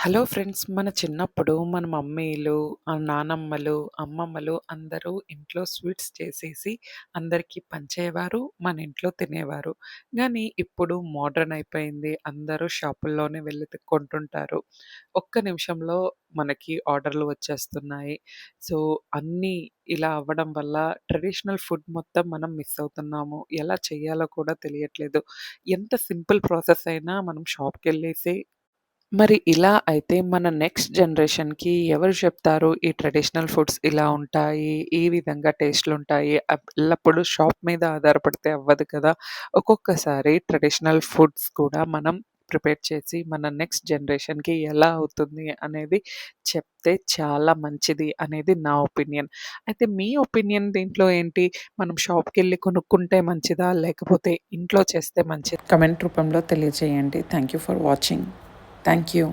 Hello friends మన చిన్నప్పుడు మన మమ్మీలు, నానమ్మలు, అమ్మమ్మలు అందరూ ఇంట్లో స్వీట్స్ చేసేసి అందరికీ పంచేవారు. మన ఇంట్లో తినేవారు. కానీ ఇప్పుడు మోడ్రన్ అయిపోయింది. అందరూ షాపుల్లోనే వెళ్ళి తి కొంటుంటారు. ఒక్క నిమిషంలో మనకి ఆర్డర్‌లు వచ్చేస్తున్నాయి. సో, అన్నీ ఇలా అవ్వడం వల్ల ట్రెడిషనల్ ఫుడ్ మొత్తం మనం మిస్ అవుతున్నాము. ఎలా చేయాలో కూడా తెలియట్లేదు. ఎంత సింపుల్ ప్రాసెస్ అయినా మనం షాప్‌కెళ్ళేసి మరి ఇలా అయితే మన నెక్స్ట్ జనరేషన్‌కి ఎవరు చెప్తారు? ఈ ట్రెడిషనల్ ఫుడ్స్ ఇలా ఉంటాయి. ఈ విధంగా టేస్ట్‌లుంటాయి. అప్ ఎల్లప్పుడూ షాప్ మీద ఆధారపడితే అవ్వదు కదా! ఒక్కొక్కసారి ట్రెడిషనల్ ఫుడ్స్ కూడా మనం ప్రిపేర్ చేసి మన నెక్స్ట్ జనరేషన్‌కి ఎలా అవుతుంది అనేది చెప్తే చాలా మంచిది అనేది నా ఒపీనియన్. అయితే మీ ఒపీనియన్ దీంట్లో ఏంటి? మనం షాప్‌కెళ్ళి కొనుక్కుంటే మంచిదా? లేకపోతే ఇంట్లో చేస్తే మంచిదా? కమెంట్ రూపంలో తెలియజేయండి. Thank you for watching. Thank you.